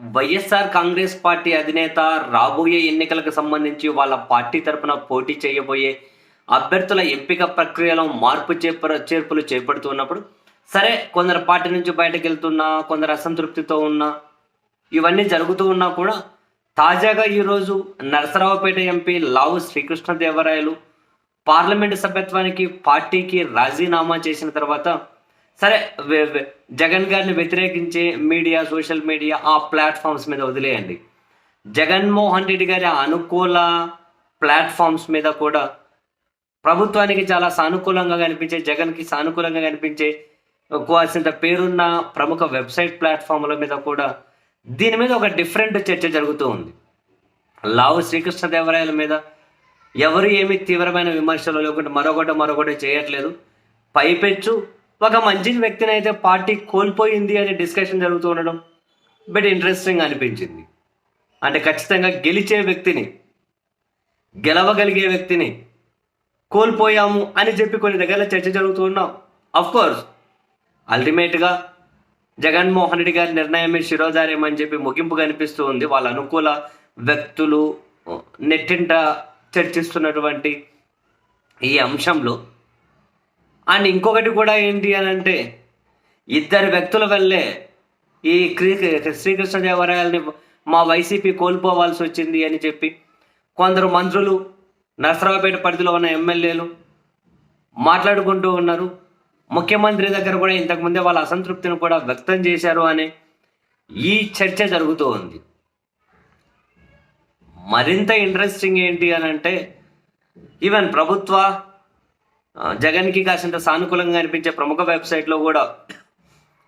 YSR Congress party అధినేత రాబోయే ఎన్నికలకు సంబంధించి వాళ్ళ పార్టీ తరపున పోటీ చేయబోయే అభ్యర్థుల ఎంపిక ప్రక్రియలో మార్పు చేప చేర్పులు చేపడుతున్నప్పుడు సరే కొందరు పార్టీ నుంచి బయటకు వెళ్తున్నా కొందరు అసంతృప్తితో ఉన్నా ఇవన్నీ జరుగుతూ ఉన్నా కూడా తాజాగా ఈరోజు నరసరావుపేట ఎంపీ లావు శ్రీకృష్ణదేవరాయలు పార్లమెంటు సభ్యత్వానికి పార్టీకి రాజీనామా చేసిన తర్వాత సరే జగన్ గారిని వ్యతిరేకించే మీడియా సోషల్ మీడియా ఆ ప్లాట్ఫామ్స్ మీద వదిలేయండి. జగన్మోహన్ రెడ్డి గారి అనుకూల ప్లాట్ఫామ్స్ మీద కూడా ప్రభుత్వానికి చాలా సానుకూలంగా కనిపించే జగన్కి సానుకూలంగా కనిపించే కావాల్సినంత పేరున్న ప్రముఖ వెబ్సైట్ ప్లాట్ఫామ్ల మీద కూడా దీని మీద ఒక డిఫరెంట్ చర్చ జరుగుతూ ఉంది. లావు శ్రీకృష్ణదేవరాయల మీద ఎవరు ఏమి తీవ్రమైన విమర్శలు లేకుంటే మరొకటి మరొకటి చేయట్లేదు. పైపెచ్చు ఒక మంచి వ్యక్తిని అయితే పార్టీ కోల్పోయింది అనే డిస్కషన్ జరుగుతూ ఉండడం బట్ ఇంట్రెస్టింగ్ అనిపించింది. అంటే ఖచ్చితంగా గెలిచే వ్యక్తిని గెలవగలిగే వ్యక్తిని కోల్పోయాము అని చెప్పి కొన్ని దగ్గర చర్చ జరుగుతూ ఉన్నాం. అఫ్ కోర్స్ అల్టిమేట్గా జగన్మోహన్ రెడ్డి గారి నిర్ణయమే శిరోధార్యం అని చెప్పి ముగింపు కనిపిస్తూ ఉంది. వాళ్ళ అనుకూల వ్యక్తులు నెట్టింట చర్చిస్తున్నటువంటి ఈ అంశంలో అండ్ ఇంకొకటి కూడా ఏంటి అని అంటే ఇద్దరు వ్యక్తుల వల్లే ఈ క్రీ- శ్రీకృష్ణదేవరాయల్ని మా వైసీపీ కోల్పోవాల్సి వచ్చింది అని చెప్పి కొందరు మంత్రులు నరసరావుపేట పరిధిలో ఉన్న ఎమ్మెల్యేలు మాట్లాడుకుంటూ ఉన్నారు. ముఖ్యమంత్రి దగ్గర కూడా ఇంతకుముందే వాళ్ళ అసంతృప్తిని కూడా వ్యక్తం చేశారు అనే ఈ చర్చ జరుగుతూ ఉంది. మరింత ఇంట్రెస్టింగ్ ఏంటి అని అంటే ఈవెన్ ప్రభుత్వ జగన్కి కాసింత సానుకూలంగా అనిపించే ప్రముఖ వెబ్సైట్లో కూడా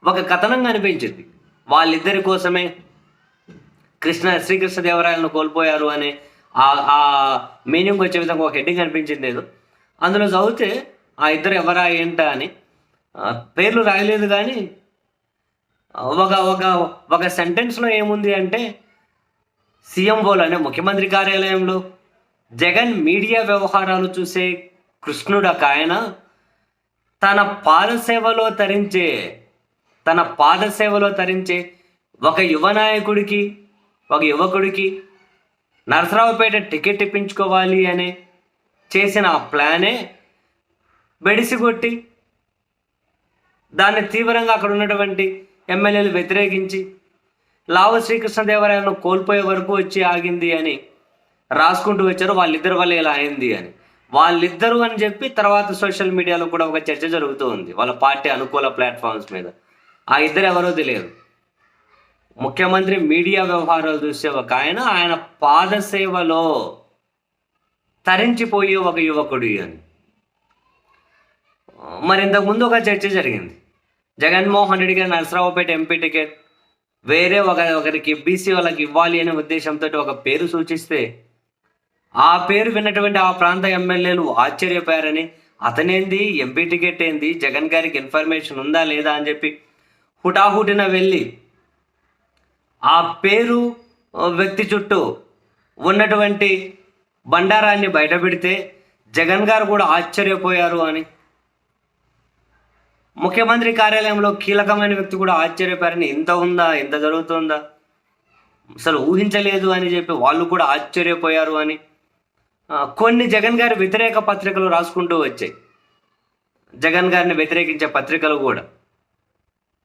ఒక కథనం కనిపించింది. వాళ్ళిద్దరి కోసమే కృష్ణ శ్రీకృష్ణదేవరాయలను కోల్పోయారు అనే ఆ మీనింగ్ వచ్చే విధంగా ఒక హెడ్డింగ్ కనిపించింది ఏదో. అందులో చదివితే ఆ ఇద్దరు ఎవరా ఏంటా అని పేర్లు రాయలేదు కానీ ఒక ఒక ఒక సెంటెన్స్లో ఏముంది అంటే సిఎం బోల్ అనే ముఖ్యమంత్రి కార్యాలయంలో జగన్ మీడియా వ్యవహారాలు చూసే కృష్ణుడు ఒక ఆయన తన పాదసేవలో తరించే తన పాదసేవలో తరించే ఒక యువ నాయకుడికి ఒక యువకుడికి నరసరావుపేట టికెట్ ఇప్పించుకోవాలి అని చేసిన ఆ ప్లానే బెడిసిగొట్టి దాన్ని తీవ్రంగా అక్కడ ఉన్నటువంటి ఎమ్మెల్యేలు వ్యతిరేకించి లావు శ్రీకృష్ణదేవరాయలను కోల్పోయే వరకు వచ్చి ఆగింది అని రాసుకుంటూ వచ్చారు. వాళ్ళిద్దరి వల్ల ఇలా అయింది అని. వాళ్ళిద్దరు అని చెప్పి తర్వాత సోషల్ మీడియాలో కూడా ఒక చర్చ జరుగుతూ ఉంది. వాళ్ళ పార్టీ అనుకూల ప్లాట్ఫామ్స్ మీద. ఆ ఇద్దరు ఎవరో తెలియదు. ముఖ్యమంత్రి మీడియా వ్యవహారాలు చూసే ఒక ఆయన ఆయన పాదసేవలో తరించిపోయే ఒక యువకుడు అని మరి ఇంతకుముందు ఒక చర్చ జరిగింది. జగన్మోహన్ రెడ్డి గారి నరసరావుపేట ఎంపీ టికెట్ వేరే ఒక ఒకరికి బీసీ వాళ్ళకి ఇవ్వాలి అనే ఉద్దేశంతో ఒక పేరు సూచిస్తే ఆ పేరు విన్నటువంటి ఆ ప్రాంత ఎమ్మెల్యేలు ఆశ్చర్యపోయారని అతనేంది ఎంపీ టికెట్ ఏంది జగన్ గారికి ఇన్ఫర్మేషన్ ఉందా లేదా అని చెప్పి హుటాహుటిన వెళ్ళి ఆ పేరు వ్యక్తి చుట్టూ ఉన్నటువంటి బండారాన్ని బయటపెడితే జగన్ గారు కూడా ఆశ్చర్యపోయారు అని. ముఖ్యమంత్రి కార్యాలయంలో కీలకమైన వ్యక్తి కూడా ఆశ్చర్యపోయారని ఇంత ఉందా ఇంత జరుగుతుందా అసలు ఊహించలేదు అని చెప్పి వాళ్ళు కూడా ఆశ్చర్యపోయారు అని. కొన్ని జగన్ గారి వ్యతిరేక పత్రికలు రాసుకుంటూ వచ్చాయి. జగన్ గారిని వ్యతిరేకించే పత్రికలు కూడా.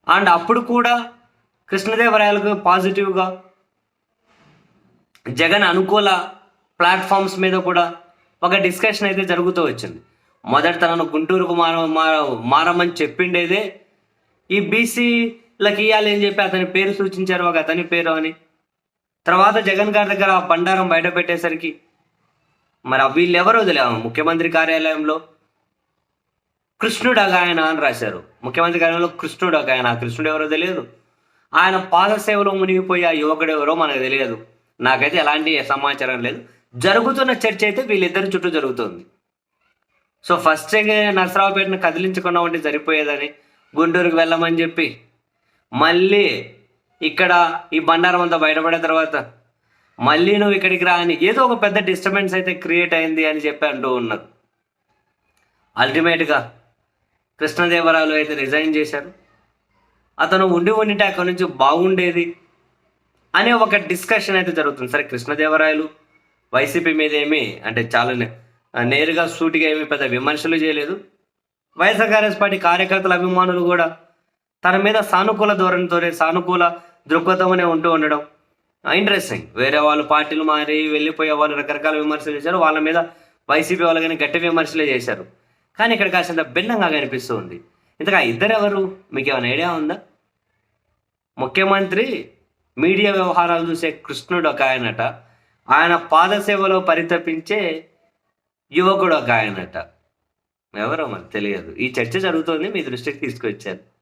అండ్ అప్పుడు కూడా కృష్ణదేవరాయలకు పాజిటివ్గా జగన్ అనుకూల ప్లాట్ఫామ్స్ మీద కూడా ఒక డిస్కషన్ అయితే జరుగుతూ వచ్చింది. మొదట తనను గుంటూరుకు మార మారమని చెప్పిండేదే. ఈ బీసీలకు ఇవ్వాలి అని చెప్పి అతని పేరు సూచించారు ఒక అతని పేరు అని. తర్వాత జగన్ గారి దగ్గర ఆ బండారం బయట పెట్టేసరికి మరి వీళ్ళు వీళ్ళెవరో తెలియదు ముఖ్యమంత్రి కార్యాలయంలో కృష్ణుడు ఆయన అని రాశారు. ముఖ్యమంత్రి కార్యాలయంలో కృష్ణుడు ఆయన. కృష్ణుడు ఎవరో తెలియదు. ఆయన పాదసేవలో మునిగిపోయి ఆ యువకుడు ఎవరో మనకు తెలియదు. నాకైతే ఎలాంటి సమాచారం లేదు. జరుగుతున్న చర్చ అయితే వీళ్ళిద్దరి చుట్టూ జరుగుతుంది. సో ఫస్ట్ నరసరావుపేటను కదిలించకుండా ఉంటే సరిపోయేదని గుంటూరుకు వెళ్ళమని చెప్పి మళ్ళీ ఇక్కడ ఈ బండారం అంతా బయటపడిన తర్వాత మళ్ళీ నువ్వు ఇక్కడికి రా అని ఏదో ఒక పెద్ద డిస్టర్బెన్స్ అయితే క్రియేట్ అయింది అని చెప్పి అంటూ ఉన్నారు అల్టిమేట్గా కృష్ణదేవరాయలు అయితే రిజైన్ చేశారు. అతను ఉండి ఉండింటే అక్కడి నుంచి బాగుండేది అనే ఒక డిస్కషన్ అయితే జరుగుతుంది. సరే కృష్ణదేవరాయలు వైసీపీ మీద ఏమి అంటే చాలా నే- నేరుగా సూటిగా ఏమి పెద్ద విమర్శలు చేయలేదు. వైఎస్ఆర్ కాంగ్రెస్ పార్టీ కార్యకర్తల అభిమానులు కూడా తన మీద సానుకూల ధోరణితోనే సానుకూల దృక్పథమనే ఉంటూ ఉండడం Ah, ఇంట్రెస్టింగ్ వేరే వాళ్ళు పార్టీలు మారి వెళ్ళిపోయే వాళ్ళు రకరకాల విమర్శలు చేశారు వాళ్ళ మీద వైసీపీ వాళ్ళు కానీ గట్టి విమర్శలే చేశారు. కానీ ఇక్కడ కాసింత భిన్నంగా కనిపిస్తూ ఉంది ఇంతగా ఇద్దరు ఎవరు మీకు ఏమైనా ఐడియా ఉందా? ముఖ్యమంత్రి మీడియా వ్యవహారాలు చూసే కృష్ణుడు ఒక ఆయనట. ఆయన పాదసేవలో పరితపించే యువకుడు ఒక ఆయనట. ఎవరో మరి తెలియదు. ఈ చర్చ జరుగుతోంది మీ దృష్టికి తీసుకొచ్చారు